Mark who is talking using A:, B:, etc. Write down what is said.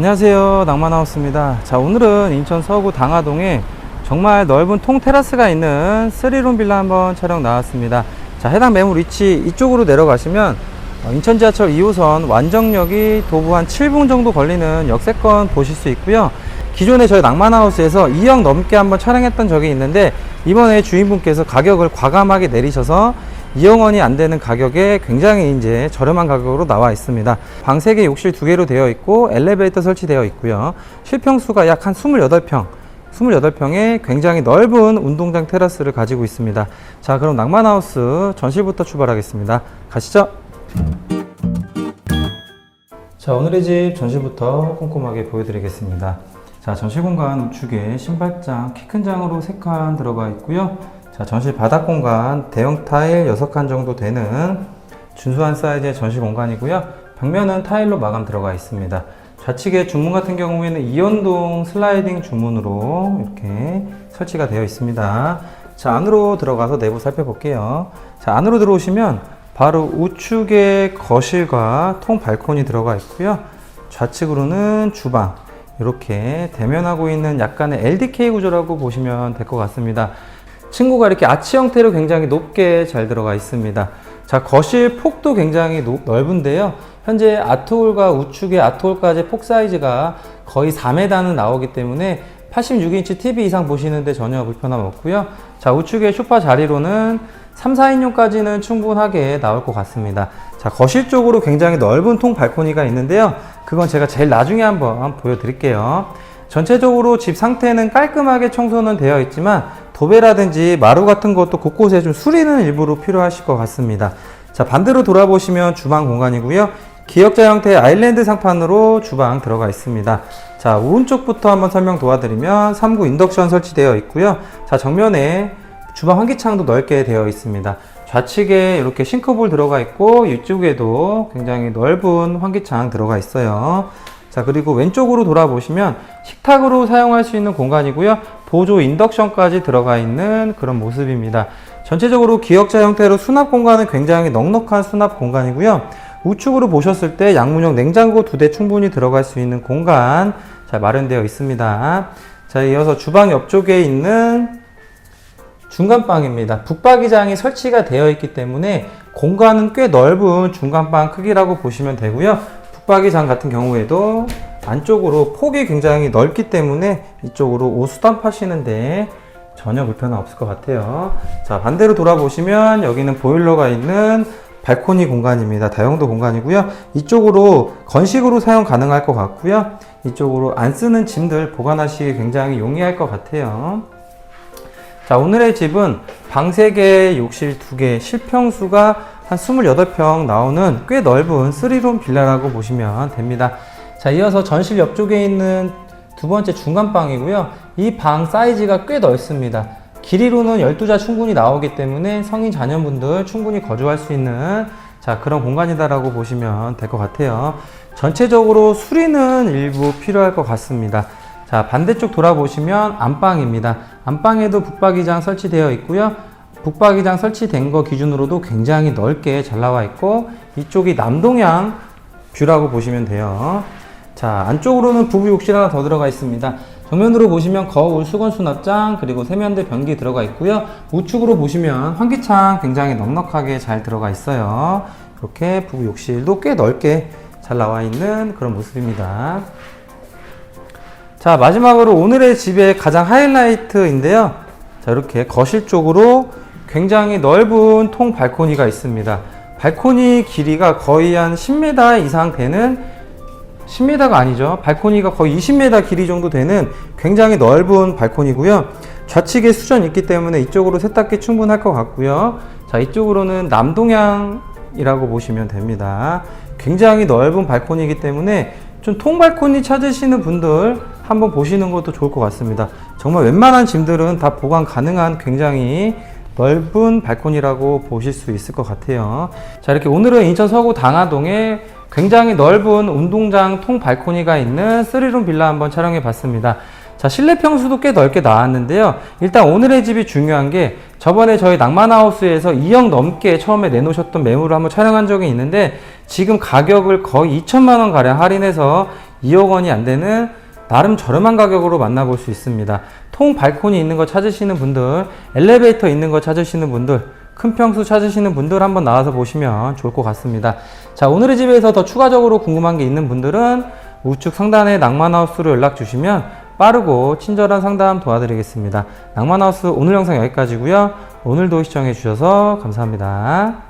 A: 안녕하세요. 낭만하우스입니다. 자 오늘은 인천 서구 당하동에 정말 넓은 통 테라스가 있는 3룸 빌라 한번 촬영 나왔습니다. 자 해당 매물 위치 이쪽으로 내려가시면 어, 인천 지하철 2호선 완정역이 도보 한 7분 정도 걸리는 역세권 보실 수 있고요. 기존에 저희 낭만하우스에서 2억 넘게 한번 촬영했던 적이 있는데 이번에 주인분께서 가격을 과감하게 내리셔서 2억 원이 안 되는 가격에 굉장히 이제 저렴한 가격으로 나와 있습니다. 방 3개, 욕실 2개로 되어 있고 엘리베이터 설치되어 있고요. 실평수가 약 한 28평, 28평에 굉장히 넓은 운동장 테라스를 가지고 있습니다. 자, 그럼 낭만하우스 전실부터 출발하겠습니다. 가시죠. 자, 오늘의 집 전실부터 꼼꼼하게 보여드리겠습니다. 자, 전실 공간 우측에 신발장, 키 큰 장으로 3칸 들어가 있고요. 자, 전실 바닥 공간 대형 타일 6칸 정도 되는 준수한 사이즈의 전실 공간이고요. 벽면은 타일로 마감 들어가 있습니다. 좌측에 주문 같은 경우에는 이연동 슬라이딩 주문으로 이렇게 설치가 되어 있습니다. 자, 안으로 들어가서 내부 살펴볼게요. 자, 안으로 들어오시면 바로 우측에 거실과 통 발코니 들어가 있고요. 좌측으로는 주방, 이렇게 대면하고 있는 약간의 LDK 구조라고 보시면 될 것 같습니다. 층고가 이렇게 아치 형태로 굉장히 높게 잘 들어가 있습니다. 자, 거실 폭도 굉장히 높- 넓은데요. 현재 아트홀과 우측의 아트홀까지 폭 사이즈가 거의 4m는 나오기 때문에 86인치 TV 이상 보시는데 전혀 불편함 없고요. 자, 우측의 소파 자리로는 3, 4인용까지는 충분하게 나올 것 같습니다. 자, 거실 쪽으로 굉장히 넓은 통 발코니가 있는데요. 그건 제가 제일 나중에 한번 보여드릴게요. 전체적으로 집 상태는 깔끔하게 청소는 되어 있지만 도배라든지 마루 같은 것도 곳곳에 좀 수리는 일부러 필요하실 것 같습니다. 자, 반대로 돌아보시면 주방 공간이고요. 기역자 형태의 아일랜드 상판으로 주방 들어가 있습니다. 자, 오른쪽부터 한번 설명 도와드리면 3구 인덕션 설치되어 있고요. 자, 정면에 주방 환기창도 넓게 되어 있습니다. 좌측에 이렇게 싱크볼 들어가 있고 이쪽에도 굉장히 넓은 환기창 들어가 있어요. 자, 그리고 왼쪽으로 돌아보시면 식탁으로 사용할 수 있는 공간이고요. 보조 인덕션까지 들어가 있는 그런 모습입니다. 전체적으로 기역자 형태로 수납 공간은 굉장히 넉넉한 수납 공간이고요. 우측으로 보셨을 때 양문형 냉장고 두 대 충분히 들어갈 수 있는 공간 잘 마련되어 있습니다. 자, 이어서 주방 옆쪽에 있는 중간방입니다. 북박이장이 설치가 되어 있기 때문에 공간은 꽤 넓은 중간방 크기라고 보시면 되고요. 북박이장 같은 경우에도 안쪽으로 폭이 굉장히 넓기 때문에 이쪽으로 옷 수납하시는데 전혀 불편함 없을 것 같아요. 자, 반대로 돌아보시면 여기는 보일러가 있는 발코니 공간입니다. 다용도 공간이고요. 이쪽으로 건식으로 사용 가능할 것 같고요. 이쪽으로 안 쓰는 짐들 보관하시기 굉장히 용이할 것 같아요. 자, 오늘의 집은 방 3개, 욕실 2개, 실평수가 한 28평 나오는 꽤 넓은 3룸 빌라라고 보시면 됩니다. 자, 이어서 전실 옆쪽에 있는 두 번째 중간방이고요. 이 방 사이즈가 꽤 넓습니다. 길이로는 12자 충분히 나오기 때문에 성인 자녀분들 충분히 거주할 수 있는 자, 그런 공간이다라고 보시면 될 것 같아요. 전체적으로 수리는 일부 필요할 것 같습니다. 자, 반대쪽 돌아보시면 안방입니다. 안방에도 북박이장 설치되어 있고요. 북박이장 설치된 거 기준으로도 굉장히 넓게 잘 나와 있고 이쪽이 남동향 뷰라고 보시면 돼요. 자, 안쪽으로는 부부 욕실 하나 더 들어가 있습니다. 정면으로 보시면 거울, 수건 수납장, 그리고 세면대 변기 들어가 있고요. 우측으로 보시면 환기창 굉장히 넉넉하게 잘 들어가 있어요. 이렇게 부부 욕실도 꽤 넓게 잘 나와 있는 그런 모습입니다. 자, 마지막으로 오늘의 집의 가장 하이라이트인데요. 자, 이렇게 거실 쪽으로 굉장히 넓은 통 발코니가 있습니다. 발코니 길이가 거의 한 10m 이상 되는 10m가 아니죠. 발코니가 거의 20m 길이 정도 되는 굉장히 넓은 발코니고요. 좌측에 수전 있기 때문에 이쪽으로 세탁기 충분할 것 같고요. 자, 이쪽으로는 남동향이라고 보시면 됩니다. 굉장히 넓은 발코니이기 때문에 좀 통발코니 찾으시는 분들 한번 보시는 것도 좋을 것 같습니다. 정말 웬만한 짐들은 다 보관 가능한 굉장히 넓은 발코니라고 보실 수 있을 것 같아요. 자, 이렇게 오늘은 인천 서구 당하동에 굉장히 넓은 운동장 통 발코니가 있는 3룸 빌라 한번 촬영해 봤습니다. 자, 실내 평수도 꽤 넓게 나왔는데요. 일단 오늘의 집이 중요한 게 저번에 저희 낭만하우스에서 2억 넘게 처음에 내놓으셨던 매물을 한번 촬영한 적이 있는데 지금 가격을 거의 2천만 원 가량 할인해서 2억 원이 안 되는 나름 저렴한 가격으로 만나볼 수 있습니다. 통 발코니 있는 거 찾으시는 분들, 엘리베이터 있는 거 찾으시는 분들, 큰 평수 찾으시는 분들 한번 나와서 보시면 좋을 것 같습니다. 자, 오늘의 집에서 더 추가적으로 궁금한 게 있는 분들은 우측 상단에 낭만하우스로 연락 주시면 빠르고 친절한 상담 도와드리겠습니다. 낭만하우스 오늘 영상 여기까지고요. 오늘도 시청해 주셔서 감사합니다.